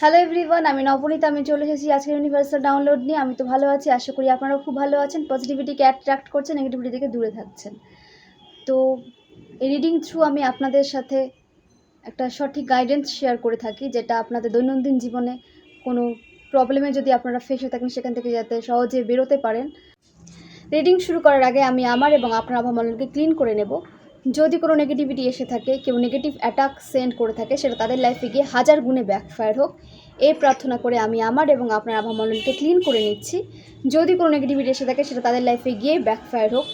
Hello everyone আমি নবনীত, আমি চলে এসেছি আজকের ইউনিভার্সাল ডাউনলোড নিয়ে। আমি তো ভালো আছি, আশা করি আপনারাও খুব ভালো আছেন। পজিটিভিটিকে অ্যাট্রাক্ট করছেন নেগেটিভিটি থেকে দূরে থাকছেন। তো এই রিডিং থ্রু আমি আপনাদের সাথে একটা সঠিক গাইডেন্স শেয়ার করে থাকি, যেটা আপনাদের দৈনন্দিন জীবনে কোনো প্রবলেমে যদি আপনারা ফেসে থাকেন, সেখান থেকে যাতে সহজে বেরোতে পারেন। রিডিং শুরু করার আগে আমি আমার এবং আপনার আবহাওয়াকে ক্লিন করে নেব। যদি কোনো নেগেটিভিটি এসে থাকে, কেউ নেগেটিভ অ্যাটাক সেন্ড করে থাকে, সেটা তাদের লাইফে গিয়ে হাজার গুণে ব্যাকফায়ার হোক। এই প্রার্থনা করে আমি আমার এবং আপনার আবহাওয়াকে ক্লিন করে নিচ্ছি। যদি কোনো নেগেটিভিটি এসে থাকে, সেটা তাদের লাইফে গিয়ে ব্যাকফায়ার হোক।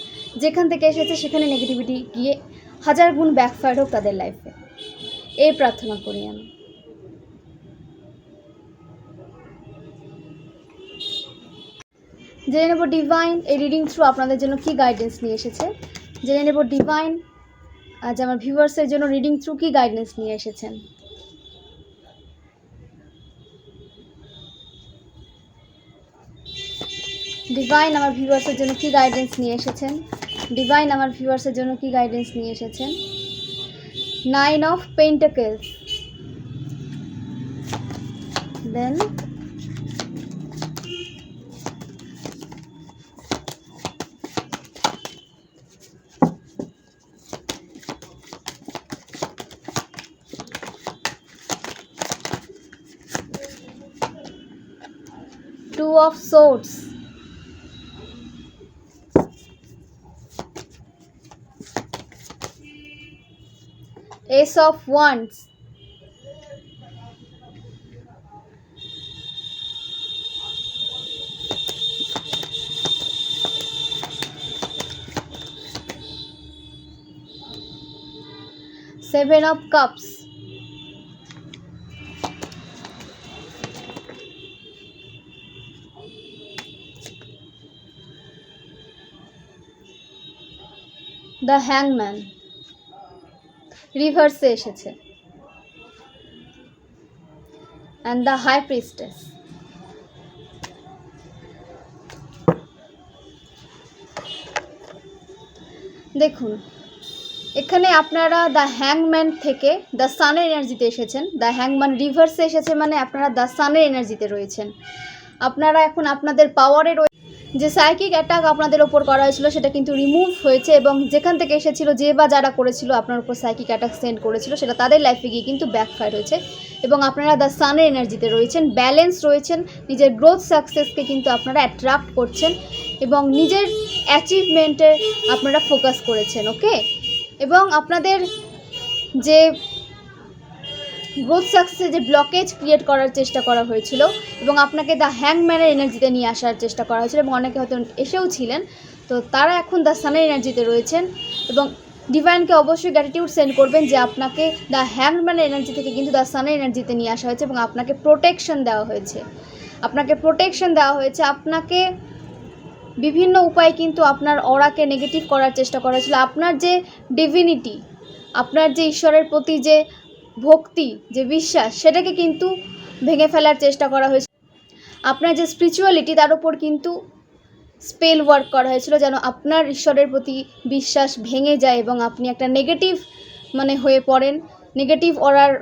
যেখান থেকে এসেছে, সেখানে নেগেটিভিটি গিয়ে হাজার গুণ ব্যাকফায়ার হোক তাদের লাইফে এই প্রার্থনা করি আমি। জেনে নেব ডিভাইন এই রিডিং থ্রু আপনাদের জন্য কী গাইডেন্স নিয়ে এসেছে। জেনে নেব ডিভাইন আজ আমার ভিউয়ার্সের জন্য রিডিং থ্রু কী গাইডেন্স নিয়ে এসেছেন? ডিভাইন আমার ভিউয়ার্সের জন্য কী গাইডেন্স নিয়ে এসেছেন? ডিভাইন আমার ভিউয়ার্সের জন্য কী গাইডেন্স নিয়ে এসেছেন? Nine of pentacles then of swords ace of wands. Seven of cups the হ্যাংম্যান। রিভার্সে এসেছে। And the high priestess. দেখুন, এখানে আপনারা দ্য হ্যাংম্যান থেকে দ্য সানের এনার্জিতে এসেছেন। দ্য হ্যাংম্যান রিভার্সে এসেছে মানে আপনারা দ্য সানের এনার্জিতে রয়েছেন। আপনারা এখন আপনাদের পাওয়ারে যে সাইকিক অ্যাটাক আপনাদের ওপর করা হয়েছিল, সেটা কিন্তু রিমুভ হয়েছে এবং যেখান থেকে এসেছিল, যে বা যারা করেছিল, আপনার উপর সাইকিক অ্যাটাক সেন্ড করেছিল, সেটা তাদের লাইফে গিয়ে কিন্তু ব্যাকফায়ার হয়েছে। এবং আপনারা দ্য সানের এনার্জিতে রয়েছেন ব্যালেন্স রয়েছেন, নিজের গ্রোথ সাকসেসকে কিন্তু আপনারা অ্যাট্রাক্ট করছেন এবং নিজের অ্যাচিভমেন্টে আপনারা ফোকাস করেছেন ওকে এবং আপনাদের যে গ্রোথ সাকসেসে যে ব্লকেজ ক্রিয়েট করার চেষ্টা করা হয়েছিল এবং আপনাকে দ্য হ্যাংম্যানের এনার্জিতে নিয়ে আসার চেষ্টা করা হয়েছিল এবং অনেকে হয়তো এসেও ছিলেন, তো তারা এখন দ্য সানের এনার্জিতে রয়েছেন এবং ডিভাইনকে অবশ্যই গ্র্যাটিটিউড সেন্ড করবেন যে আপনাকে দ্য হ্যাংম্যানের এনার্জি থেকে কিন্তু দ্য সানের এনার্জিতে নিয়ে আসা হয়েছে এবং আপনাকে প্রোটেকশন দেওয়া হয়েছে। আপনাকে প্রোটেকশন দেওয়া হয়েছে, আপনাকে বিভিন্ন উপায়ে কিন্তু আপনার অরাকে নেগেটিভ করার চেষ্টা করা হয়েছিল। আপনার যে ডিভিনিটি আপনার যে ঈশ্বরের প্রতি যে ভক্তি, যে বিশ্বাস, সেটাকে কিন্তু ভেঙে ফেলার চেষ্টা করা হয়েছে। আপনার যে স্পিরিচুয়ালিটি তার উপর কিন্তু স্পেল ওয়ার্ক করা হয়েছিল যেন আপনার ঈশ্বরের প্রতি বিশ্বাস ভেঙে যায় এবং আপনি একটা নেগেটিভ মানে হয়ে পড়েন নেগেটিভ অরার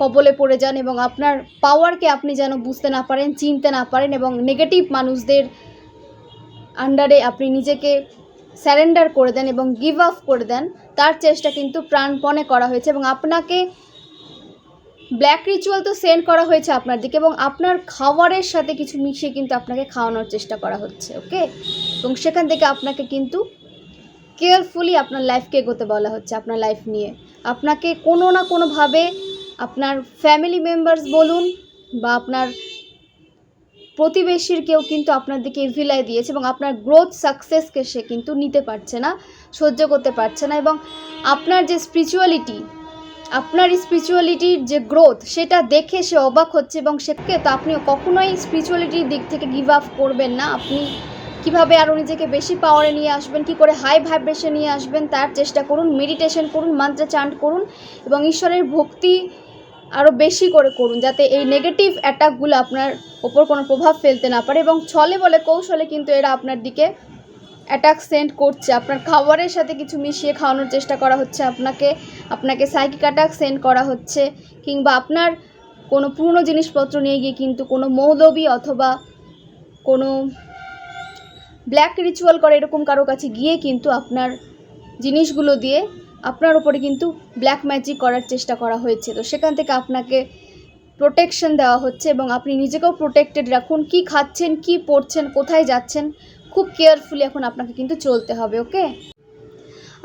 কবলে পড়ে যান এবং আপনার পাওয়ারকে আপনি যেন বুঝতে না পারেন, চিনতে না পারেন এবং নেগেটিভ মানুষদের আন্ডারে আপনি নিজেকে স্যারেন্ডার করে দেন এবং গিভ আপ করে দেন, তার চেষ্টা কিন্তু প্রাণপণে করা হয়েছে এবং আপনাকে ব্ল্যাক রিচুয়াল তো সেন্ড করা হয়েছে আপনার দিকে এবং আপনার খাবারের সাথে কিছু মিশিয়ে কিন্তু আপনাকে খাওয়ানোর চেষ্টা করা হচ্ছে, ওকে? এবং সেখান থেকে আপনাকে কিন্তু কেয়ারফুলি আপনার লাইফকে এগোতে বলা হচ্ছে, আপনার লাইফ নিয়ে। আপনাকে কোনো না কোনোভাবে আপনার ফ্যামিলি মেম্বার্স বলুন বা আপনার প্রতিবেশীর কেউ কিন্তু আপনার দিকে ভিলাই দিয়েছে এবং আপনার গ্রোথ সাকসেসকে সে কিন্তু নিতে পারছে না, সহ্য করতে পারছে না এবং আপনার যে স্পিরিচুয়ালিটি আপনার স্পিরিচুয়ালিটির যে গ্রোথ সেটা দেখে সে অবাক হচ্ছে এবং সেকে তো আপনি কখনোই স্পিরিচুয়ালিটির দিক থেকে গিভ আপ করবেন না। আপনি কীভাবে আরও নিজেকে বেশি পাওয়ারে নিয়ে আসবেন, কি করে হাই ভাইব্রেশন নিয়ে আসবেন, তার চেষ্টা করুন মেডিটেশন করুন মন্ত্র চান্ট করুন এবং ঈশ্বরের ভক্তি আরও বেশি করে করুন যাতে এই নেগেটিভ অ্যাটাকগুলো আপনার ওপর কোনো প্রভাব ফেলতে না পারে এবং ছলে বলে কৌশলে কিন্তু এরা আপনার দিকে অ্যাটাক সেন্ড করছে। আপনার খাবারের সাথে কিছু মিশিয়ে খাওয়ানোর চেষ্টা করা হচ্ছে, আপনাকে আপনাকে সাইকিক অ্যাটাক সেন্ড করা হচ্ছে কিংবা আপনার কোনো পুরনো জিনিসপত্র নিয়ে গিয়ে কিন্তু কোনো মৌলবি অথবা কোনো ব্ল্যাক রিচুয়াল করে এরকম কারও কাছে গিয়ে কিন্তু আপনার জিনিসগুলো দিয়ে আপনার ওপরে কিন্তু ব্ল্যাক ম্যাজিক করার চেষ্টা করা হয়েছে। তো সেখান থেকে আপনাকে প্রোটেকশন দেওয়া হচ্ছে এবং আপনি নিজেকেও প্রোটেক্টেড রাখুন। কি খাচ্ছেন, কি পড়ছেন কোথায় যাচ্ছেন, খুব কেয়ারফুলি এখন আপনাকে কিন্তু চলতে হবে ওকে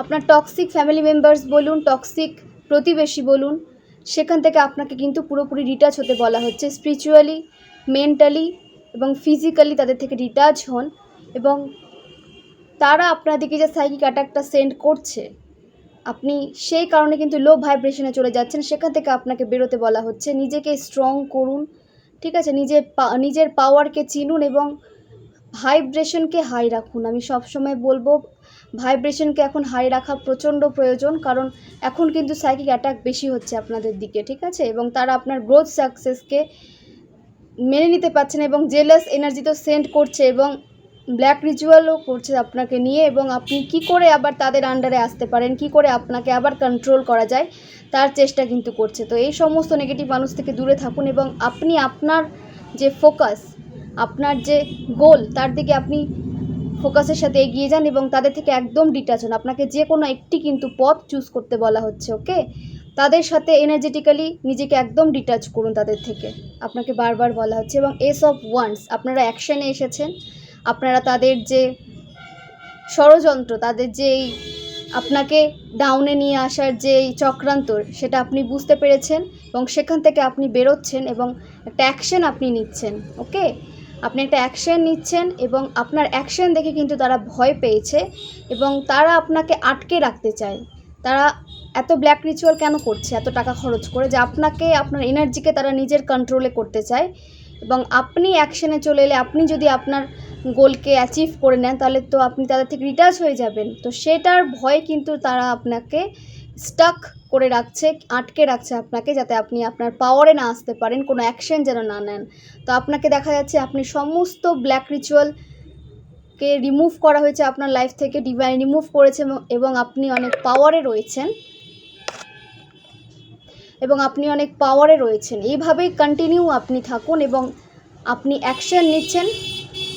আপনার টক্সিক ফ্যামিলি মেম্বার্স বলুন টক্সিক প্রতিবেশী বলুন, সেখান থেকে আপনাকে কিন্তু পুরোপুরি ডিটাচ হতে বলা হচ্ছে। স্পিরিচুয়ালি মেন্টালি এবং ফিজিক্যালি তাদের থেকে ডিটাচ হন এবং তারা আপনাদেরকে যে সাইকিক অ্যাটাকটা সেন্ড করছে আপনি সেই কারণে কিন্তু লো ভাইব্রেশনে চলে যাচ্ছেন। সেখান থেকে আপনাকে বেরোতে বলা হচ্ছে। নিজেকে স্ট্রং করুন, ঠিক আছে? নিজে নিজের পাওয়ারকে চিনুন এবং ভাইব্রেশনকে হাই রাখুন। আমি সবসময় বলব ভাইব্রেশনকে এখন হাই রাখা প্রচণ্ড প্রয়োজন, কারণ এখন কিন্তু সাইকিক অ্যাটাক বেশি হচ্ছে আপনাদের দিকে, ঠিক আছে? এবং তারা আপনার গ্রোথ সাকসেসকে মেনে নিতে পারছে না এবং জেলাস এনার্জি তো সেন্ড করছে এবং ব্ল্যাক রিচুয়ালও করছে আপনাকে নিয়ে এবং আপনি কি করে আবার তাদের আন্ডারে আসতে পারেন, কি করে আপনাকে আবার কন্ট্রোল করা যায়, তার চেষ্টা কিন্তু করছে। তো এই সমস্ত নেগেটিভ মানুষ থেকে দূরে থাকুন এবং আপনি আপনার যে ফোকাস আপনার যে গোল তার দিকে আপনি ফোকাসের সাথে এগিয়ে যান এবং তাদের থেকে একদম ডিটাচ হন। আপনাকে যে কোনো একটি কিন্তু পথ চুজ করতে বলা হচ্ছে ওকে তাদের সাথে এনার্জেটিক্যালি নিজেকে একদম ডিটাচ করুন তাদের থেকে। আপনাকে বারবার বলা হচ্ছে এবং এস অফ ওয়ান্স আপনারা অ্যাকশানে এসেছেন। আপনারা তাদের যে ষড়যন্ত্র, তাদের যে এই আপনাকে ডাউনে নিয়ে আসার যে চক্রান্ত, সেটা আপনি বুঝতে পেরেছেন এবং সেখান থেকে আপনি বেরোচ্ছেন এবং একটা অ্যাকশন আপনি নিচ্ছেন ওকে আপনি একটা অ্যাকশন নিচ্ছেন এবং আপনার অ্যাকশন দেখে কিন্তু তারা ভয় পেয়েছে এবং তারা আপনাকে আটকে রাখতে চায়। তারা এত ব্ল্যাক রিচুয়াল কেন করছে, এত টাকা খরচ করে যে আপনাকে, আপনার এনার্জিকে তারা নিজের কন্ট্রোলে করতে চায় এবং আপনি অ্যাকশনে চলে এলে আপনি যদি আপনার গোলকে অ্যাচিভ করে নেন, তাহলে তো আপনি তাদের থেকে রিটাচ হয়ে যাবেন। তো সেটার ভয় কিন্তু তারা আপনাকে স্টাক করে রাখছে, আটকে রাখছে আপনাকে যাতে আপনি আপনার পাওয়ারে না আসতে পারেন, কোনো অ্যাকশন যেন না নেন। তো আপনাকে দেখা যাচ্ছে আপনি সমস্ত ব্ল্যাক রিচুয়ালকে রিমুভ করা হয়েছে আপনার লাইফ থেকে ডিভাইন রিমুভ করেছে এবং আপনি অনেক পাওয়ারে রয়েছেন। এবং আপনি অনেক পাওয়ারে রয়েছেন। এইভাবেই কন্টিনিউ আপনি থাকুন এবং আপনি অ্যাকশন নিচ্ছেন।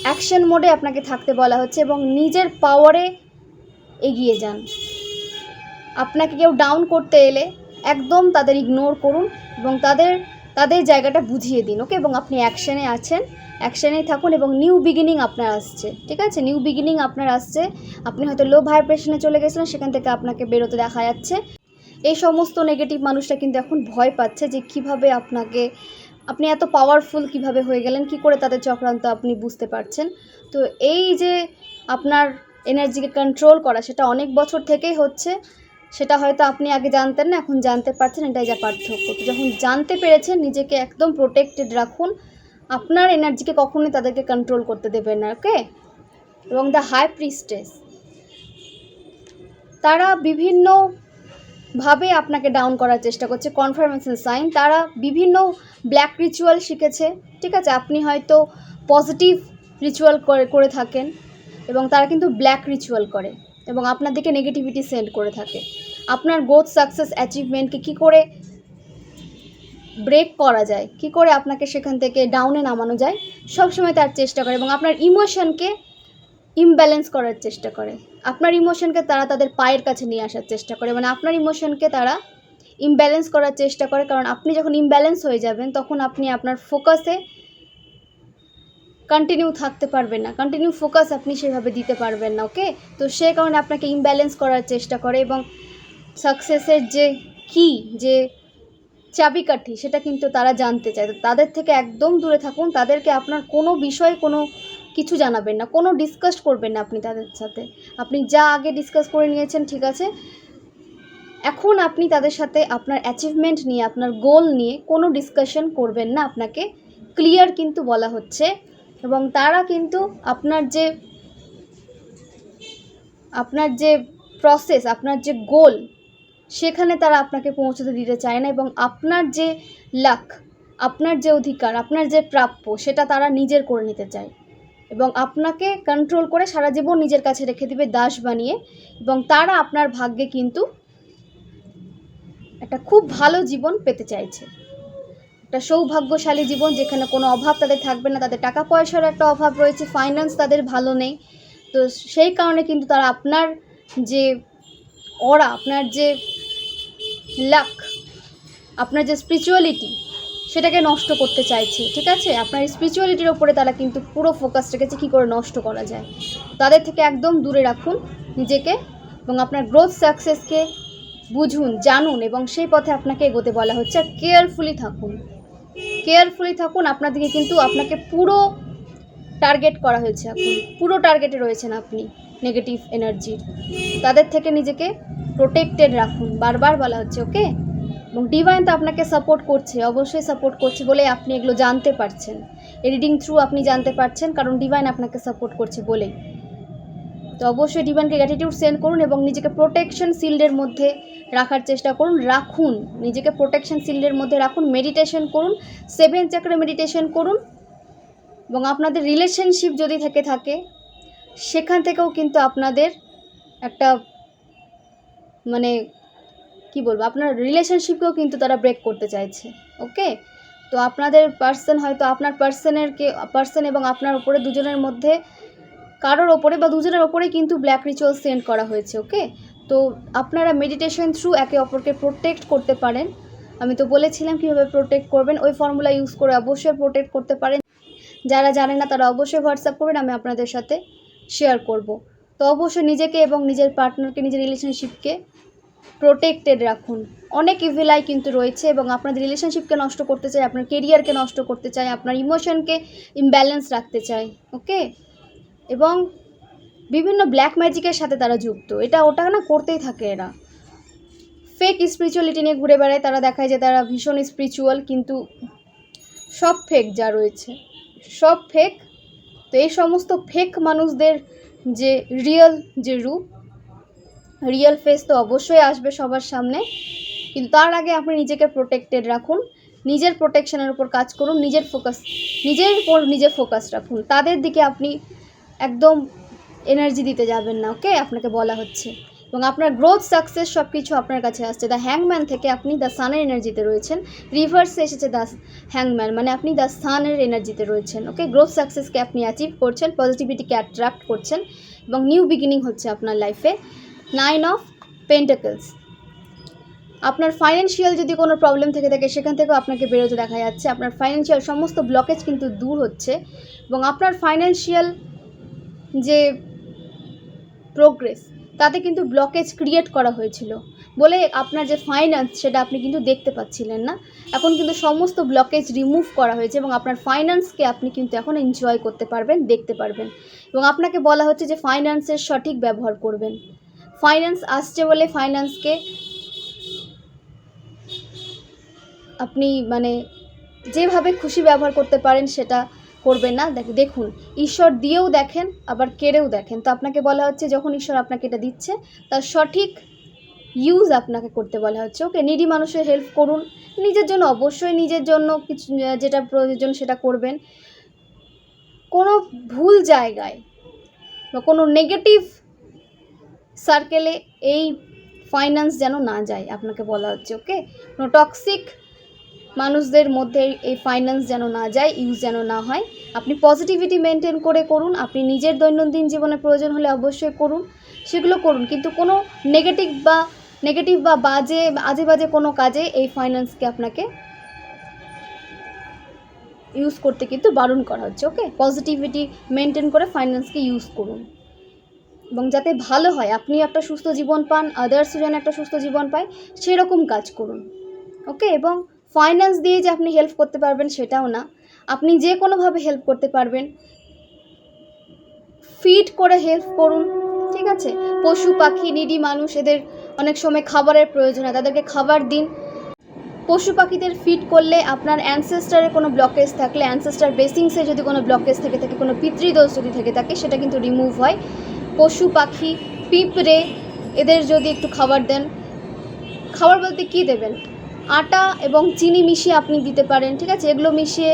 অ্যাকশন মোডে আপনাকে থাকতে বলা হচ্ছে এবং নিজের পাওয়ারে এগিয়ে যান। আপনাকে কেউ ডাউন করতে এলে একদম তাদের ইগনোর করুন এবং তাদের তাদের জায়গাটা বুঝিয়ে দিন, ওকে? এবং আপনি অ্যাকশানে আছেন, অ্যাকশানেই থাকুন এবং নিউ বিগিনিং আপনার আসছে, ঠিক আছে? নিউ বিগিনিং আপনার আসছে। আপনি হয়তো লো ভাইব্রেশনে চলে গেছিলেন, সেখান থেকে আপনাকে বেরোতে দেখা যাচ্ছে। এই সমস্ত নেগেটিভ মানুষটা কিন্তু এখন ভয় পাচ্ছে যে কীভাবে আপনাকে আপনি এত পাওয়ারফুল কীভাবে হয়ে গেলেন? কি করে তাদের চক্রান্ত আপনি বুঝতে পারছেন? তো এই যে আপনার এনার্জিকে কন্ট্রোল করা, সেটা অনেক বছর থেকেই হচ্ছে। সেটা হয়তো আপনি আগে জানতেন না, এখন জানতে পারছেন, এটাই যা পার্থক্য। তো যখন জানতে পেরেছেন, নিজেকে একদম প্রোটেক্টেড রাখুন, আপনার এনার্জিকে কখনোই তাদেরকে কন্ট্রোল করতে দেবেন না ওকে এবং দ্য হাই প্রিস্টেস তারা বিভিন্ন ভাবে আপনাকে ডাউন করার চেষ্টা করছে কনফার্মেশন সাইন তারা বিভিন্ন ব্ল্যাক রিচুয়াল শিখেছে, ঠিক আছে? আপনি হয়তো পজিটিভ রিচুয়াল করে করে থাকেন এবং তারা কিন্তু ব্ল্যাক রিচুয়াল করে এবং আপনার দিকে নেগেটিভিটি সেন্ড করে থাকে। আপনার গ্রোথ সাকসেস অ্যাচিভমেন্টকে কী করে ব্রেক করা যায়, কি করে আপনাকে সেখান থেকে ডাউনে নামানো যায়, সবসময় তার চেষ্টা করে এবং আপনার ইমোশনকে ইমব্যালেন্স করার চেষ্টা করে। আপনার ইমোশনকে তারা তাদের পায়ের কাছে নিয়ে আসার চেষ্টা করে। মানে আপনার ইমোশনকে তারা ইমব্যালেন্স করার চেষ্টা করে। কারণ আপনি যখন ইমব্যালেন্স হয়ে যাবেন, তখন আপনি আপনার ফোকাসে কন্টিনিউ থাকতে পারবেন না। কন্টিনিউ ফোকাস আপনি সেভাবে দিতে পারবেন না ওকে তো সে কারণে আপনাকে ইমব্যালেন্স করার চেষ্টা করে এবং সাকসেসের যে কি যে চাবিকাঠি, সেটা কিন্তু তারা জানতে চায়। তাদের থেকে একদম দূরে থাকুন। তাদেরকে আপনার কোনো বিষয় কোনো কিছু জানাবেন না, কোনো ডিসকাস করবেন না আপনি তাদের সাথে। আপনি যা আগে ডিসকাস করে নিয়েছেন, ঠিক আছে? এখন আপনি তাদের সাথে আপনার অ্যাচিভমেন্ট নিয়ে, আপনার গোল নিয়ে কোনো ডিসকাশন করবেন না আপনাকে। ক্লিয়ার কিন্তু বলা হচ্ছে। এবং তারা কিন্তু আপনার যে আপনার যে প্রসেস আপনার যে গোল সেখানে তারা আপনাকে পৌঁছতে দিতে চায় না এবং আপনার যে লাক আপনার যে অধিকার, আপনার যে প্রাপ্য, সেটা তারা নিজের করে নিতে চায়। এবং আপনাকে কন্ট্রোল করে সারা জীবন নিজের কাছে রেখে দিবে দাস বানিয়ে এবং তারা আপনার ভাগ্যে কিন্তু একটা খুব ভালো জীবন পেতে চাইছে। একটা সৌভাগ্যশালী জীবন যেখানে কোনো অভাব তাদের থাকবে না, তাদের টাকা পয়সার একটা অভাব রয়েছে ফাইন্যান্স তাদের ভালো নেই। তো সেই কারণে কিন্তু তারা আপনার যে অরা আপনার যে লাক আপনার যে স্পিরিচুয়ালিটি সেটাকে নষ্ট করতে চাইছে, ঠিক আছে? আপনার স্পিরিচুয়ালিটির ওপরে তারা কিন্তু পুরো ফোকাস রেখেছে কী করে নষ্ট করা যায়। তাদের থেকে একদম দূরে রাখুন নিজেকে এবং আপনার গ্রোথ সাকসেসকে বুঝুন, জানুন এবং সেই পথে আপনাকে এগোতে বলা হচ্ছে আর কেয়ারফুলি থাকুন। কেয়ারফুলি থাকুন আপনাদেরকে কিন্তু আপনাকে পুরো টার্গেট করা হয়েছে এখন। পুরো টার্গেটে রয়েছেন আপনি নেগেটিভ এনার্জির তাদের থেকে নিজেকে প্রোটেক্টেড রাখুন। বারবার বলা হচ্ছে ওকে এবং ডিভাইন তো আপনাকে সাপোর্ট করছে, অবশ্যই সাপোর্ট করছে বলে আপনি এগুলো জানতে পারছেন। রিডিং থ্রু আপনি জানতে পারছেন, কারণ ডিভাইন আপনাকে সাপোর্ট করছে বলেই। তো অবশ্যই ডিভাইনকে গ্র্যাটিটিউড সেন্ড করুন এবং নিজেকে প্রোটেকশন শিল্ডের মধ্যে রাখার চেষ্টা করুন, রাখুন। নিজেকে প্রোটেকশন শিল্ডের মধ্যে রাখুন মেডিটেশন করুন সেভেন চক্রে মেডিটেশন করুন এবং আপনাদের রিলেশনশিপ যদি থেকে থাকে, সেখান থেকেও কিন্তু আপনাদের একটা মানে কি বলব, আপনার রিলেশনশিপকেও কিন্তু তারা ব্রেক করতে চাইছে ওকে তো আপনাদের পার্সন হয়তো আপনার পার্সনের কে পার্সন এবং আপনার ওপরে দুজনের মধ্যে, কারোর ওপরে বা দুজনের ওপরে কিন্তু ব্ল্যাক রিচুয়াল সেন্ড করা হয়েছে ওকে তো আপনারা মেডিটেশন থ্রু একে অপরকে প্রোটেক্ট করতে পারেন। আমি তো বলেছিলাম কীভাবে প্রোটেক্ট করবেন, ওই ফর্মুলা ইউজ করে অবশ্যই প্রোটেক্ট করতে পারেন। যারা জানেন না তারা অবশ্যই হোয়াটসঅ্যাপ করবেন, আমি আপনাদের সাথে শেয়ার করব। তো অবশ্যই নিজেকে এবং নিজের পার্টনারকে নিজের রিলেশনশিপকে প্রোটেক্টেড রাখুন। অনেক ইভিলাই কিন্তু রয়েছে এবং আপনাদের রিলেশনশিপকে নষ্ট করতে চায়, আপনার কেরিয়ারকে নষ্ট করতে চায়, আপনার ইমোশনকে ইমব্যালেন্স রাখতে চায় ওকে এবং বিভিন্ন ব্ল্যাক ম্যাজিকের সাথে তারা যুক্ত। এটা ওটা না করতেই থাকে এরা। ফেক স্পিরিচুয়ালিটি নিয়ে ঘুরে বেড়ায়, তারা দেখায় যে তারা ভীষণ স্পিরিচুয়াল কিন্তু সব ফেক যা রয়েছে। সব ফেক তো এই সমস্ত ফেক মানুষদের যে রিয়েল যে রূপ রিয়েল ফেস তো অবশ্যই আসবে সবার সামনে। কিন্তু তার আগে আপনি নিজেকে প্রোটেক্টেড রাখুন। নিজের প্রোটেকশনের উপর কাজ করুন, নিজের ফোকাস নিজের উপর নিজে ফোকাস রাখুন। তাদের দিকে আপনি একদম এনার্জি দিতে যাবেন না ওকে আপনাকে বলা হচ্ছে। এবং আপনার গ্রোথ সাকসেস সব কিছু আপনার কাছে আসছে। দ্য হ্যাংম্যান থেকে আপনি দ্য সানের এনার্জিতে রয়েছেন। রিভার্সে এসেছে দ্য হ্যাংম্যান মানে আপনি দ্য সানের এনার্জিতে রয়েছেন ওকে গ্রোথ সাকসেসকে আপনি অ্যাচিভ করছেন পজিটিভিটিকে অ্যাট্রাক্ট করছেন। এবং নিউ বিগিনিং হচ্ছে আপনার লাইফে নাইন অফ পেন্টাকলস। আপনার ফাইন্যান্সিয়াল যদি কোনো প্রবলেম থেকে থাকে, সেখান থেকেও আপনাকে বেরোতে দেখা যাচ্ছে। আপনার ফাইন্যান্সিয়াল সমস্ত ব্লকেজ কিন্তু দূর হচ্ছে এবং আপনার ফাইন্যান্সিয়াল যে প্রোগ্রেস তাতে কিন্তু ব্লকেজ ক্রিয়েট করা হয়েছিল বলে আপনার যে ফাইন্যান্স সেটা আপনি কিন্তু দেখতে পাচ্ছিলেন না। এখন কিন্তু সমস্ত ব্লকেজ রিমুভ করা হয়েছে এবং আপনার ফাইন্যান্সকে আপনি কিন্তু এখন এনজয় করতে পারবেন, দেখতে পারবেন এবং আপনাকে বলা হচ্ছে যে ফাইন্যান্সের সঠিক ব্যবহার করবেন। ফাইন্যান্স আসছে বলে ফাইন্যান্সকে আপনি মানে যেভাবে খুশি ব্যবহার করতে পারেন সেটা করবেন না। দেখ, দেখুন, ঈশ্বর দিয়েও দেখেন, আবার কেড়েও দেখেন। তো আপনাকে বলা হচ্ছে, যখন ঈশ্বর আপনাকে এটা দিচ্ছে, তার সঠিক ইউজ আপনাকে করতে বলা হচ্ছে। ওকে নিডি মানুষের হেল্প করুন। নিজের জন্য অবশ্যই নিজের জন্য কিছু, যেটা প্রয়োজন সেটা করবেন। কোনো ভুল জায়গায় বা কোনো নেগেটিভ সার্কেলে এই ফাইন্যান্স যেন না যায়, আপনাকে বলা হচ্ছে ওকে টক্সিক মানুষদের মধ্যে এই ফাইন্যান্স যেন না যায় ইউজ যেন না হয়, আপনি পজিটিভিটি মেনটেন করে করুন, আপনি নিজের দৈনন্দিন জীবনে প্রয়োজন হলে অবশ্যই করুন, সেগুলো করুন, কিন্তু কোনো নেগেটিভ বা নেগেটিভ বা বাজে আজে বাজে কোনো কাজে এই ফাইন্যান্সকে আপনাকে ইউজ করতে কিন্তু বারণ করা হচ্ছে ওকে পজিটিভিটি মেনটেন করে ফাইন্যান্সকে ইউজ করুন। এবং যাতে ভালো হয় আপনি একটা সুস্থ জীবন পান আদার্স যেন একটা সুস্থ জীবন পায়, সেরকম কাজ করুন। ওকে এবং ফাইন্যান্স দিয়ে যে আপনি হেল্প করতে পারবেন সেটাও না। আপনি যে কোনোভাবে হেল্প করতে পারবেন ফিড করে হেল্প করুন, ঠিক আছে? পশু, পাখি নিডি মানুষ, এদের অনেক সময় খাবারের প্রয়োজন হয়, তাদেরকে খাবার দিন। পশু, পাখিদের ফিট করলে আপনার অ্যানসেস্টারের কোনো ব্লকেজ থাকলে অ্যানসেস্টার বেসিংসে যদি কোনো ব্লকেজ থেকে থাকে, কোনো পিতৃদোষ যদি থেকে থাকে, সেটা কিন্তু রিমুভ হয়। পশু পাখি, পিঁপড়ে, এদের যদি একটু খাবার দেন। খাবার বলতে কি দেবেন? আটা এবং চিনি মিশিয়ে আপনি দিতে পারেন, ঠিক আছে? এগুলো মিশিয়ে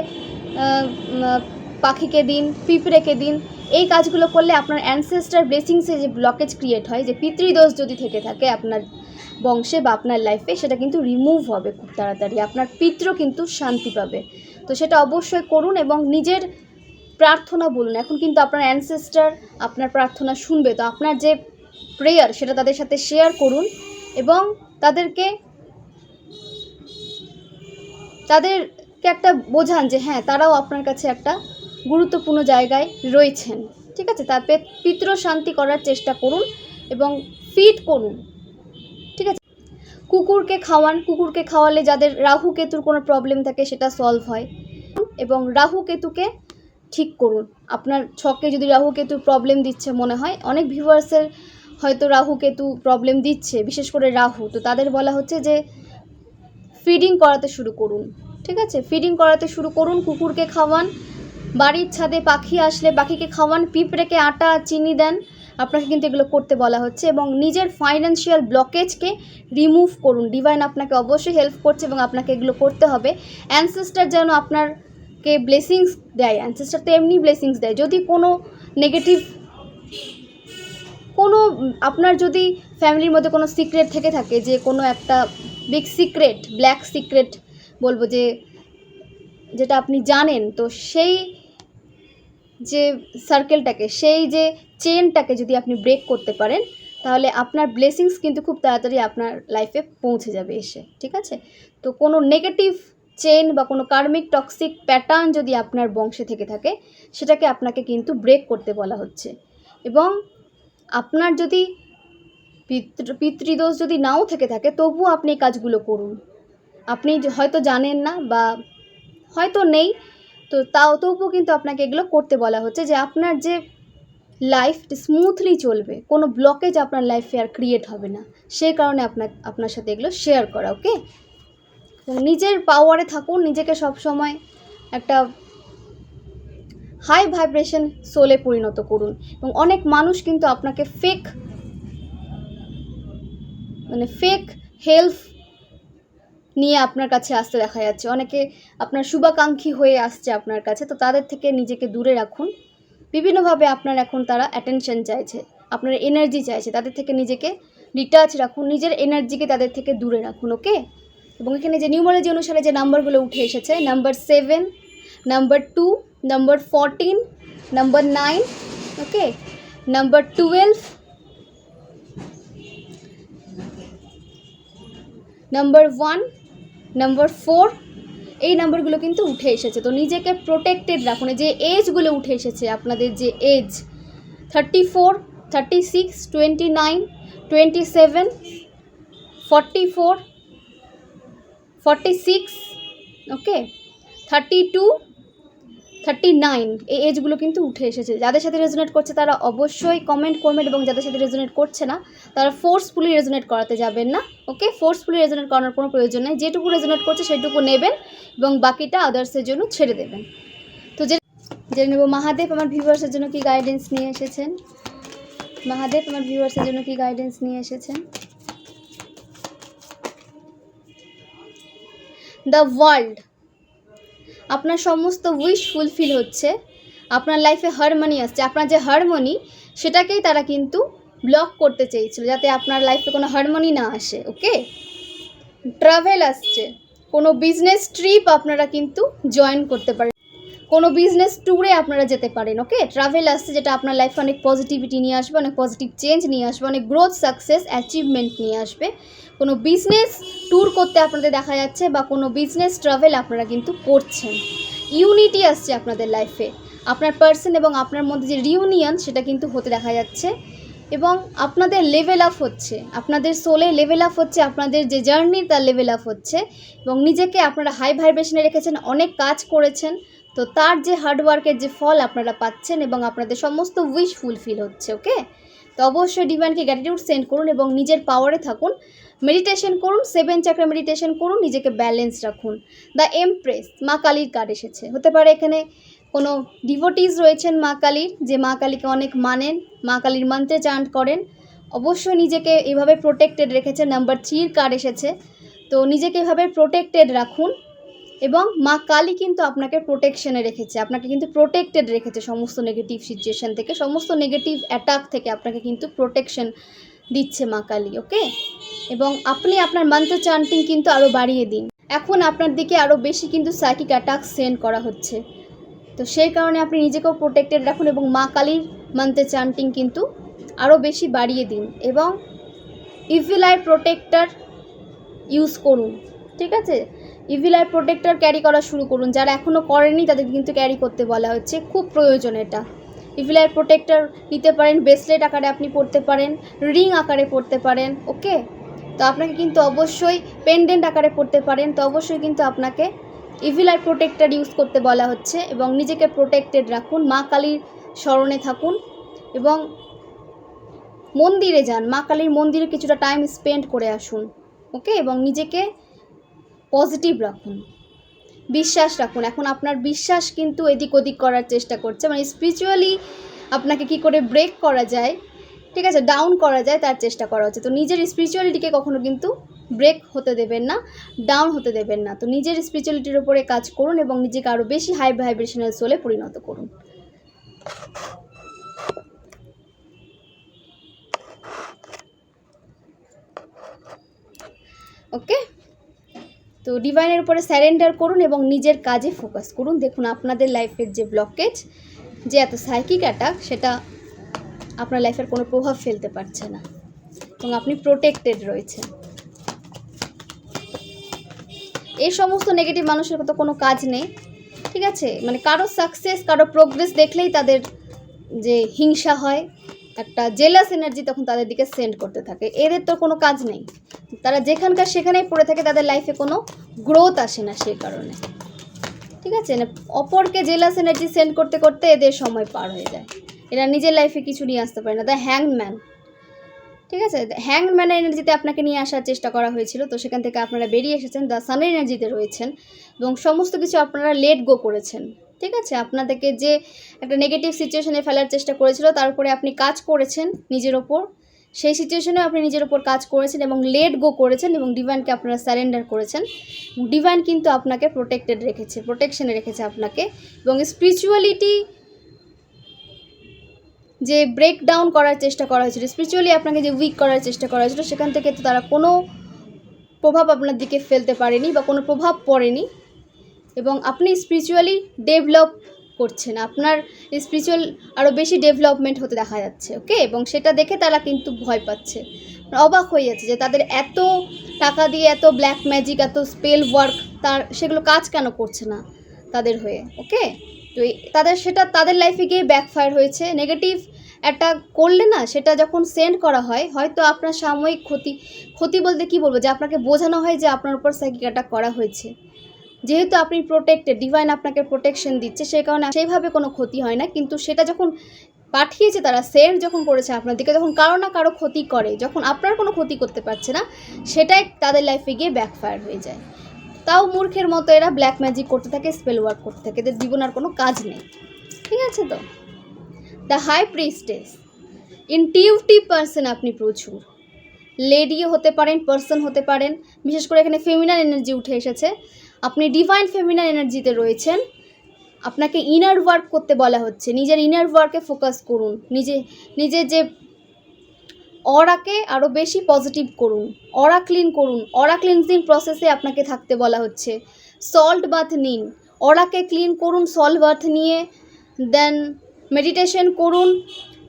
পাখিকে দিন, পিঁপড়েকে দিন। এই কাজগুলো করলে আপনার অ্যানসেস্টার ব্লেসিংসে যে ব্লকেজ ক্রিয়েট হয়, যে পিতৃদোষ যদি থেকে থাকে আপনার বংশে বা আপনার লাইফে সেটা কিন্তু রিমুভ হবে খুব তাড়াতাড়ি। আপনার পিত্র কিন্তু শান্তি পাবে। তো সেটা অবশ্যই করুন এবং নিজের প্রার্থনা বলুন। এখন কিন্তু আপনার অ্যানসেস্টার আপনার প্রার্থনা শুনবে। তো আপনার যে প্রেয়ার সেটা তাদের সাথে শেয়ার করুন এবং তাদেরকে তাদেরকে একটা বোঝান যে হ্যাঁ তারাও আপনার কাছে একটা গুরুত্বপূর্ণ জায়গায় রয়েছেন। ঠিক আছে? তারপরে পিতৃ শান্তি করার চেষ্টা করুন এবং ফিট করুন। ঠিক আছে? কুকুরকে খাওয়ান। কুকুরকে খাওয়ালে যাদের রাহু কেতুর কোনো প্রবলেম থাকে, সেটা সলভ হয়। এবং রাহু কেতুকে ঠিক করুন। আপনার ছকে যদি রাহু কেতু প্রবলেম দিচ্ছে মনে হয়, অনেক ভিউয়ার্সের হয়তো রাহু কেতু প্রবলেম দিচ্ছে, বিশেষ করে রাহু। তো তাদের বলা হচ্ছে যে ফিডিং করাতে শুরু করুন, ঠিক আছে? ফিডিং করাতে শুরু করুন, কুকুরকে খাওয়ান, বাড়ির ছাদে পাখি আসলে পাখিকে খাওয়ান, পিঁপড়েকে আটা, চিনি দেন, আপনাকে কিন্তু এগুলো করতে বলা হচ্ছে এবং নিজের ফাইন্যান্সিয়াল ব্লকেজকে রিমুভ করুন। ডিভাইন আপনাকে অবশ্যই হেল্প করছে এবং আপনাকে এগুলো করতে হবে। অ্যানসেস্টার যেন আপনারকে ব্লেসিংস দেয় অ্যানসেস্টার তো এমনি ব্লেসিংস দেয়। যদি কোনো নেগেটিভ কোনো, আপনার যদি ফ্যামিলির মধ্যে কোনো সিক্রেট থেকে থাকে যে কোনো একটা বিগ সিক্রেট ব্ল্যাক সিক্রেট বলব যে, যেটা আপনি জানেন, তো সেই যে সার্কেলটাকে সেই যে চেনটাকে যদি আপনি ব্রেক করতে পারেন, তাহলে আপনার ব্লেসিংস কিন্তু খুব তাড়াতাড়ি আপনার লাইফে পৌঁছে যাবে এসে, ঠিক আছে? তো কোনো নেগেটিভ চেন বা কোনো কার্মিক টক্সিক প্যাটার্ন যদি আপনার বংশে থেকে থাকে, সেটাকে আপনাকে কিন্তু ব্রেক করতে বলা হচ্ছে। এবং আপনার যদি পিতৃ, পিতৃদোষ যদি নাও থেকে থাকে, তবুও আপনি এই কাজগুলো করুন। আপনি হয়তো জানেন না বা হয়তো নেই, তো তাও তবুও কিন্তু আপনাকে এগুলো করতে বলা হচ্ছে যে আপনার যে লাইফ স্মুথলি চলবে, কোনো ব্লকেজ আপনার লাইফে আর ক্রিয়েট হবে না। সেই কারণে আপনার আপনার সাথে এগুলো শেয়ার করা ওকে নিজের পাওয়ারে থাকুন, নিজেকে সব সময় একটা হাই ভাইব্রেশন সোলে পরিণত করুন। এবং অনেক মানুষ কিন্তু আপনাকে ফেক মানে ফেক হেল্প নিয়ে আপনার কাছে আসতে দেখা যাচ্ছে। অনেকে আপনার শুভাকাঙ্ক্ষী হয়ে আসছে আপনার কাছে, তো তাদের থেকে নিজেকে দূরে রাখুন। বিভিন্নভাবে আপনার এখন তারা অ্যাটেনশন চাইছে, আপনার এনার্জি চাইছে, তাদের থেকে নিজেকে ডিটাচ রাখুন, নিজের এনার্জিকে তাদের থেকে দূরে রাখুন ওকে এবং এখানে যে নিউমারোলজি অনুসারে যে নাম্বারগুলো উঠে এসেছে, number seven, number two, number fourteen, number nine okay number twelve, number one, number four, এই নাম্বারগুলো কিন্তু উঠে এসেছে। তো নিজেকে প্রোটেক্টেড রাখুন। যে এজগুলো উঠে এসেছে, আপনাদের যে age thirty four thirty six twenty nine twenty seven forty four forty six okay thirty two thirty nine এই এজগুলো কিন্তু উঠে এসেছে। যাদের সাথে রেজোনেট করছে তারা অবশ্যই কমেন্ট করবেন এবং যাদের সাথে রেজোনেট করছে না, তারা ফোর্সফুলি রেজোনেট করাতে যাবেন না ওকে ফোর্সফুলি রেজোনেট করানোর কোনো প্রয়োজন নেই। যেটুকু রেজোনেট করছে সেটুকু নেবেন এবং বাকিটা আদার্সের জন্য ছেড়ে দেবেন। তো যে জেনে নেব, মহাদেব আমার ভিউয়ার্সের জন্য কি গাইডেন্স নিয়ে এসেছেন? মহাদেব আমার ভিউয়ার্সের জন্য কি গাইডেন্স নিয়ে এসেছেন? The world. আপনার সমস্ত উইশ ফুলফিল হচ্ছে। আপনার লাইফে হারমোনি আসছে। আপনার যে হারমোনি, সেটাকেই তারা কিন্তু ব্লক করতে চেয়েছিল, যাতে আপনার লাইফে কোনো হারমোনি না আসে, ওকে? ট্রাভেল আসছে। কোনো বিজনেস ট্রিপ আপনারা কিন্তু জয়েন করতে পারেন। কোনো বিজনেস ট্যুরে আপনারা যেতে পারেন ওকে ট্রাভেল আসছে, যেটা আপনার লাইফে অনেক পজিটিভিটি নিয়ে আসবে, অনেক পজিটিভ চেঞ্জ নিয়ে আসবে, অনেক গ্রোথ সাকসেস অ্যাচিভমেন্ট নিয়ে আসবে। কোনো বিজনেস ট্যুর করতে আপনাদের দেখা যাচ্ছে বা কোনো বিজনেস ট্রাভেল আপনারা কিন্তু করছেন। ইউনিটি আসছে আপনাদের লাইফে আপনার পার্সন এবং আপনার মধ্যে যে রিউনিয়ন সেটা কিন্তু হতে দেখা যাচ্ছে। এবং আপনাদের লেভেল আপ হচ্ছে। আপনাদের সোলে লেভেল আপ হচ্ছে, আপনাদের যে জার্নি তার লেভেল আপ হচ্ছে। এবং নিজেকে আপনারা হাই ভাইব্রেশনে রেখেছেন, অনেক কাজ করেছেন। তো তার যে হার্ডওয়ার্কের যে ফল আপনারা পাচ্ছেন এবং আপনাদের সমস্ত উইশ ফুলফিল হচ্ছে ওকে তো অবশ্যই ডিভাইনকে গ্র্যাটিটিউড সেন্ড করুন এবং নিজের পাওয়ারে থাকুন। মেডিটেশন করুন সেভেন চাকরা মেডিটেশন করুন, নিজেকে ব্যালেন্স রাখুন। দ্য এমপ্রেস মা কালীর কার্ড এসেছে। হতে পারে এখানে কোনো ডিভোটিস রয়েছেন মা কালীর, যে মা কালীকে অনেক মানেন, মা কালীর মন্ত্রে চান্ট করেন। অবশ্যই নিজেকে এভাবে প্রোটেক্টেড রেখেছে। নাম্বার থ্রির কার্ড এসেছে। তো নিজেকে এভাবে প্রোটেক্টেড রাখুন। এবং মা কালী কিন্তু আপনাকে প্রোটেকশনে রেখেছে, আপনাকে কিন্তু প্রোটেক্টেড রেখেছে সমস্ত নেগেটিভ সিচুয়েশন থেকে, সমস্ত নেগেটিভ অ্যাটাক থেকে আপনাকে কিন্তু প্রোটেকশন দিচ্ছে মা কালী ওকে এবং আপনি আপনার মান্ত্র চান্টিং কিন্তু আরও বাড়িয়ে দিন। এখন আপনার দিকে আরও বেশি কিন্তু সাইকিক অ্যাটাক সেন্ড করা হচ্ছে। তো সেই কারণে আপনি নিজেকেও প্রোটেক্টেড রাখুন এবং মা কালীর মান্ত্রে চান্টিং কিন্তু আরও বেশি বাড়িয়ে দিন এবং ইভিলাই প্রোটেক্টার ইউজ করুন, ঠিক আছে? ইভিলাই প্রোটেক্টর ক্যারি করা শুরু করুন। যারা এখনও করেনি তাদের কিন্তু ক্যারি করতে বলা হচ্ছে। খুব প্রয়োজন এটা। ইভিলাই প্রোটেক্টর নিতে পারেন ব্রেসলেট আকারে আপনি পরতে পারেন রিং আকারে পরতে পারেন ওকে তো আপনাকে কিন্তু অবশ্যই পেন্ডেন্ট আকারে পড়তে পারেন। তো অবশ্যই কিন্তু আপনাকে ইভিলাই প্রোটেক্টর ইউজ করতে বলা হচ্ছে এবং নিজেকে প্রোটেক্টেড রাখুন। মা কালীর স্মরণে থাকুন এবং মন্দিরে যান। মা কালীর মন্দিরে কিছুটা টাইম স্পেন্ড করে আসুন ওকে এবং নিজেকে পজিটিভ রাখুন। বিশ্বাস রাখুন। এখন আপনার বিশ্বাস কিন্তু এদিক ওদিক করার চেষ্টা করছে। মানে স্পিরিচুয়ালি আপনাকে কি করে ব্রেক করা যায়, ঠিক আছে ডাউন করা যায়, তার চেষ্টা করা হচ্ছে। তো নিজের স্পিরিচুয়ালিটিকে কখনো কিন্তু ব্রেক হতে দেবেন না ডাউন হতে দেবেন না। তো নিজের স্পিরিচুয়ালিটির উপরে কাজ করুন এবং নিজেকে আরও বেশি হাই ভাইব্রেশনাল সোলে পরিণত করুন। ওকে তো ডিভাইনের উপরে স্যারেন্ডার করুন এবং নিজের কাজে ফোকাস করুন। দেখুন, আপনাদের লাইফের যে ব্লকেজ যে এত সাইকিক অ্যাটাক সেটা আপনার লাইফের কোনো প্রভাব ফেলতে পারছে না এবং আপনি প্রোটেক্টেড রয়েছেন। এই সমস্ত নেগেটিভ মানুষের তো কোনো কাজ নেই, ঠিক আছে? মানে কারও সাকসেস কারও প্রোগ্রেস দেখলেই তাদের যে হিংসা হয় একটা জেলাস এনার্জি তখন তাদের দিকে সেন্ড করতে থাকে। এদের তো কোনো কাজ নেই। তারা যেখানকার সেখানেই পড়ে থাকে, তাদের লাইফে কোনো গ্রোথ আসে না সেই কারণে। ঠিক আছে? না অপরকে জেলাস এনার্জি সেন্ড করতে করতে এদের সময় পার হয়ে যায়। এরা নিজের লাইফে কিছু নিয়ে আসতে পারে না। দ্য হ্যাংম্যান ঠিক আছে? হ্যাংম্যানের এনার্জিতে আপনাকে নিয়ে আসার চেষ্টা করা হয়েছিল। তো সেখান থেকে আপনারা বেরিয়ে এসেছেন। দ্য সানের এনার্জিতে রয়েছেন। এবং সমস্ত কিছু আপনারা লেট গো করেছেন। ঠিক আছে? আপনাদেরকে যে একটা নেগেটিভ সিচুয়েশনে ফেলার চেষ্টা করেছিল, তার উপরে আপনি কাজ করেছেন নিজের ওপর। সেই সিচুয়েশনেও আপনি নিজের ওপর কাজ করেছেন এবং লেট গো করেছেন এবং ডিভাইনকে আপনারা স্যারেন্ডার করেছেন। ডিভাইন কিন্তু আপনাকে প্রোটেক্টেড রেখেছে প্রোটেকশনে রেখেছে আপনাকে এবং স্পিরিচুয়ালিটি যে ব্রেক ডাউন করার চেষ্টা করা হয়েছিল স্পিরিচুয়ালি আপনাকে যে উইক করার চেষ্টা করা হয়েছিল, সেখান থেকে তো তারা কোনো প্রভাব আপনার দিকে ফেলতে পারেনি বা কোনো প্রভাব পড়েনি। এবং আপনি স্পিরিচুয়ালি ডেভেলপ করছেন। আপনার স্পিরিচুয়াল আরও বেশি ডেভেলপমেন্ট হতে দেখা যাচ্ছে ওকে এবং সেটা দেখে তারা কিন্তু ভয় পাচ্ছে। অবাক হয়ে যাচ্ছে যে তাদের এত টাকা দিয়ে এত ব্ল্যাক ম্যাজিক এত স্পেল ওয়ার্ক তার সেগুলো কাজ কেন করছে না তাদের হয়ে ওকে তো তাদের সেটা তাদের লাইফে গিয়ে ব্যাকফায়ার হয়েছে। নেগেটিভ একটা করলে না সেটা যখন সেন্ড করা হয়, হয়তো আপনার সাময়িক ক্ষতি ক্ষতি বলতে কি বলব? যে আপনাকে বোঝানো হয় যে আপনার উপর সাইকিক অ্যাটাক করা হয়েছে। যেহেতু আপনি প্রোটেক্টেড ডিভাইন আপনাকে প্রোটেকশন দিচ্ছে সেই কারণে সেইভাবে কোনো ক্ষতি হয় না। কিন্তু সেটা যখন পাঠিয়েছে তারা সেন্ড যখন করেছে আপনার দিকে, তখন কারও না কারও ক্ষতি করে। যখন আপনার কোনো ক্ষতি করতে পারছে না, সেটাই তাদের লাইফে গিয়ে ব্যাকফায়ার হয়ে যায়। তাও মূর্খের মতো এরা ব্ল্যাক ম্যাজিক করতে থাকে স্পেল ওয়ার্ক করতে থাকে। এদের জীবন আর কোনো কাজ নেই। ঠিক আছে তো? The high priestess intuitive person আপনি প্রচুর। লেডিও হতে পারেন পার্সন হতে পারেন। বিশেষ করে এখানে ফেমিনাল এনার্জি উঠে এসেছে। আপনি ডিভাইন ফেমিনাল এনার্জিতে রয়েছেন। আপনাকে ইনার ওয়ার্ক করতে বলা হচ্ছে। নিজের ইনার ওয়ার্কে ফোকাস করুন। নিজে, নিজের যে অরাকে আরও বেশি পজিটিভ করুন। অরা ক্লিন করুন। অরা ক্লিনজিং প্রসেসে আপনাকে থাকতে বলা হচ্ছে। সল্ট বাথ নিন। অরাকে ক্লিন করুন সল্ট বাথ নিয়ে। দেন মেডিটেশন করুন।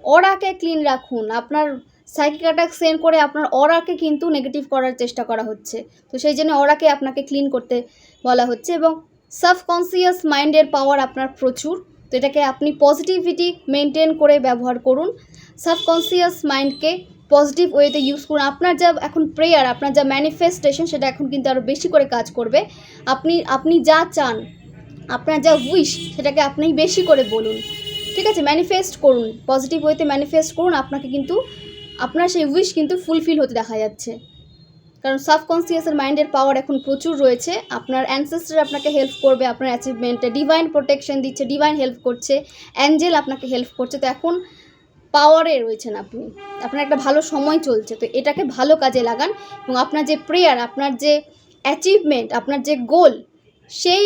অরাকে ক্লিন রাখুন। আপনার সাইকিক অ্যাটাক সেন্ড করে আপনার অরাকে কিন্তু নেগেটিভ করার চেষ্টা করা হচ্ছে। তো সেই জন্য অরাকে আপনাকে ক্লিন করতে বলা হচ্ছে এবং সাবকনসিয়াস মাইন্ডের পাওয়ার আপনার প্রচুর। তো এটাকে আপনি পজিটিভিটি মেনটেন করে ব্যবহার করুন। সাবকনসিয়াস মাইন্ডকে পজিটিভ ওয়েতে ইউজ করুন। আপনার যা এখন প্রেয়ার আপনার যা ম্যানিফেস্টেশন সেটা এখন কিন্তু আরও বেশি করে কাজ করবে। আপনি আপনি যা চান, আপনার যা উইশ সেটাকে আপনি বেশি করে বলুন। ঠিক আছে? ম্যানিফেস্ট করুন। পজিটিভ ওয়েতে ম্যানিফেস্ট করুন। আপনাকে কিন্তু, আপনার সেই উইশ কিন্তু ফুলফিল হতে দেখা যাচ্ছে। কারণ সাবকনসিয়াসের মাইন্ডের পাওয়ার এখন প্রচুর রয়েছে। আপনার অ্যানসেস্টার আপনাকে হেল্প করবে, আপনার অ্যাচিভমেন্টে ডিভাইন প্রোটেকশন দিচ্ছে ডিভাইন হেল্প করছে অ্যাঞ্জেল আপনাকে হেল্প করছে। তো এখন পাওয়ারে রয়েছেন আপনি। আপনার একটা ভালো সময় চলছে। তো এটাকে ভালো কাজে লাগান এবং আপনার যে প্রেয়ার আপনার যে অ্যাচিভমেন্ট আপনার যে গোল সেই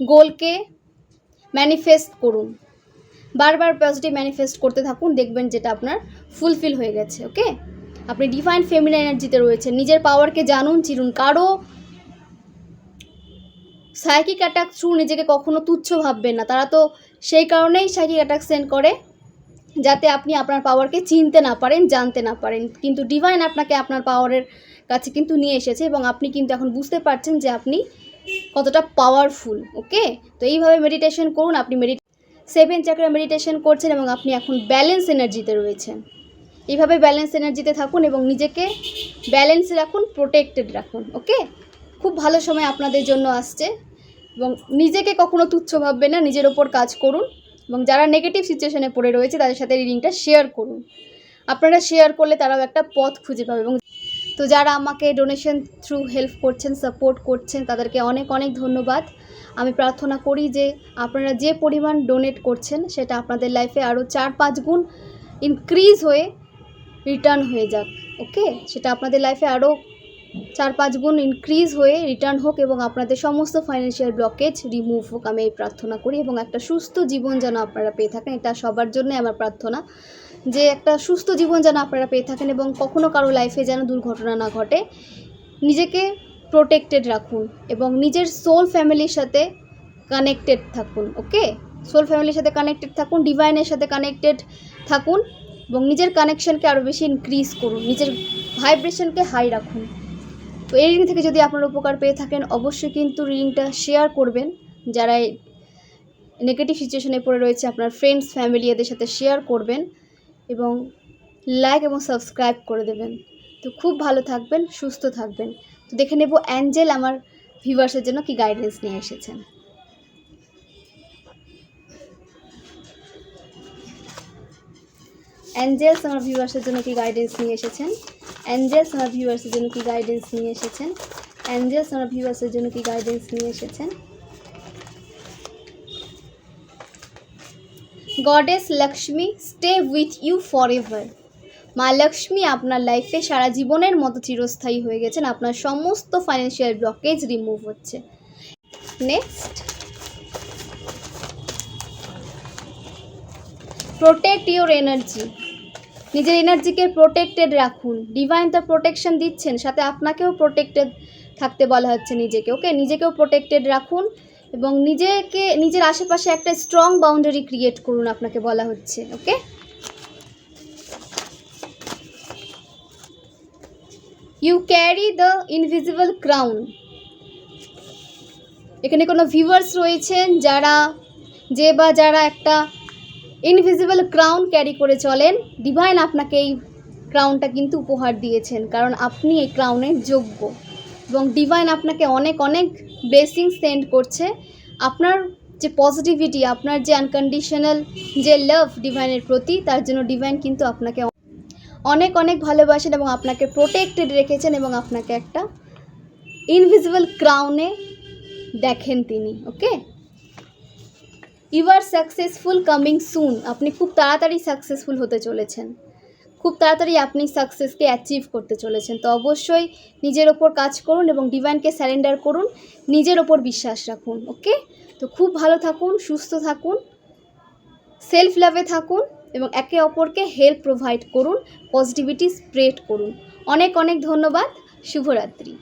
গোলকে ম্যানিফেস্ট করুন। বারবার পজিটিভ ম্যানিফেস্ট করতে থাকুন, দেখবেন যেটা আপনার ফুলফিল হয়ে গেছে ওকে আপনি ডিভাইন ফেমিনা এনার্জিতে রয়েছেন। নিজের পাওয়ারকে জানুন চিরুন কারও সাইকিক অ্যাটাক থ্রু নিজেকে কখনো তুচ্ছ ভাববেন না। তারা তো সেই কারণেই সাইকিক অ্যাটাক সেন্ড করে, যাতে আপনি আপনার পাওয়ারকে চিনতে না পারেন, জানতে না পারেন। কিন্তু ডিভাইন আপনাকে আপনার পাওয়ারের কাছে কিন্তু নিয়ে এসেছে এবং আপনি কিন্তু এখন বুঝতে পারছেন যে আপনি কতটা পাওয়ারফুল ওকে তো এইভাবে মেডিটেশন করুন, আপনি মেডি সেভেন চাকরা মেডিটেশন করছেন এবং আপনি এখন ব্যালেন্স এনার্জিতে রয়েছেন। এইভাবে ব্যালেন্স এনার্জিতে থাকুন এবং নিজেকে ব্যালেন্স রাখুন প্রোটেক্টেড রাখুন ওকে খুব ভালো সময় আপনাদের জন্য আসছে এবং নিজেকে কখনো তুচ্ছ ভাববেন না, নিজের ওপর কাজ করুন এবং যারা নেগেটিভ সিচুয়েশনে পড়ে রয়েছে, তাদের সাথে রিডিংটা শেয়ার করুন। আপনারা শেয়ার করলে তারাও একটা পথ খুঁজে পাবে এবং তো যারা আমাকে ডোনেশন থ্রু হেল্প করছেন সাপোর্ট করছেন, তাদেরকে অনেক অনেক ধন্যবাদ। আমি প্রার্থনা করি যে আপনারা যে পরিমাণ ডোনেট করছেন, সেটা আপনাদের লাইফে আরও চার, পাঁচ গুণ ইনক্রিজ হয়ে রিটার্ন হয়ে যাক ওকে সেটা আপনাদের লাইফে আরও চার পাঁচ গুণ ইনক্রিজ হয়ে রিটার্ন হোক এবং আপনাদের সমস্ত ফাইন্যান্সিয়াল ব্লকেজ রিমুভ হোক, আমি এই প্রার্থনা করি এবং একটা সুস্থ জীবন যেন আপনারা পেয়ে থাকেন, এটা সবার জন্যই আমার প্রার্থনা। যে একটা সুস্থ জীবন যেন আপনারা পেয়ে থাকেন এবং কখনো কারও লাইফে যেন দুর্ঘটনা না ঘটে, নিজেকে প্রোটেক্টেড রাখুন এবং নিজের সোল ফ্যামিলির সাথে কানেক্টেড থাকুন ওকে সোল ফ্যামিলির সাথে কানেক্টেড থাকুন ডিভাইনের সাথে কানেক্টেড থাকুন এবং নিজের কানেকশনকে আরও বেশি ইনক্রিজ করুন, নিজের ভাইব্রেশনকে হাই রাখুন। তো এই রিডিং থেকে যদি আপনারা উপকার পেয়ে থাকেন, অবশ্যই কিন্তু রিডিংটা শেয়ার করবেন। যারা নেগেটিভ সিচুয়েশনে পড়ে রয়েছে, আপনার ফ্রেন্ডস ফ্যামিলি এদের সাথে শেয়ার করবেন এবং লাইক এবং সাবস্ক্রাইব করে দেবেন। তো খুব ভালো থাকবেন, সুস্থ থাকবেন। তো দেখে নেব অ্যাঞ্জেল আমার ভিউয়ার্সের জন্য কি গাইডেন্স নিয়ে এসেছেন। অ্যাঞ্জেলস আমার ভিউয়ার্সের জন্য কি গাইডেন্স নিয়ে এসেছেন? অ্যাঞ্জেলস আমার ভিউয়ার্সের জন্য কি গাইডেন্স নিয়ে এসেছেন? অ্যাঞ্জেলস আমার ভিউয়ার্সের জন্য কি গাইডেন্স নিয়ে এসেছেন? Goddess Lakshmi stay with you forever মা লক্ষ্মী আপনার লাইফে সারা জীবনের মতো চিরস্থায়ী হয়ে গেছেন। আপনার সমস্ত ফাইন্যান্সিয়াল ব্লকেজ রিমুভ হচ্ছে। নেক্সট প্রোটেক্ট ইউর এনার্জি নিজের এনার্জিকে প্রোটেক্টেড রাখুন। ডিভাইন তো প্রোটেকশন দিচ্ছেন, সাথে আপনাকেও প্রোটেক্টেড থাকতে বলা হচ্ছে নিজেকে ওকে নিজেকেও প্রোটেক্টেড রাখুন এবং নিজেকে, নিজের আশেপাশে একটা স্ট্রং বাউন্ডারি ক্রিয়েট করুন আপনাকে বলা হচ্ছে okay you carry the invisible crown এখানে কোনো ভিউয়ার্স রয়েছেন যারা যে বা যারা একটা ইনভিজিবল ক্রাউন ক্যারি করে চলেন। ডিভাইন আপনাকে এই ক্রাউনটা কিন্তু উপহার দিয়েছেন, কারণ আপনি এই ক্রাউনের যোগ্য। এবং ডিভাইন আপনাকে অনেক অনেক ব্লেসিং সেন্ড করছে। আপনার যে পজিটিভিটি আপনার যে আনকন্ডিশনাল যে লাভ ডিভাইনের প্রতি, তার জন্য ডিভাইন কিন্তু আপনাকে অনেক অনেক ভালোবাসেন এবং আপনাকে প্রোটেক্টেড রেখেছেন এবং আপনাকে একটা ইনভিজিবল ক্রাউনে দেখেন তিনি okay you are successful coming soon আপনি খুব তাড়াতাড়ি সাকসেসফুল হতে চলেছেন। খুব তাড়াতাড়ি আপনি সাকসেসকে অ্যাচিভ করতে চলেছেন। তো অবশ্যই নিজের ওপর কাজ করুন এবং ডিভাইনকে স্যারেন্ডার করুন। নিজের ওপর বিশ্বাস রাখুন ওকে তো খুব ভালো থাকুন, সুস্থ থাকুন সেলফ লাভে থাকুন এবং একে অপরকে হেল্প প্রোভাইড করুন পজিটিভিটি স্প্রেড করুন। অনেক অনেক ধন্যবাদ। শুভরাত্রি।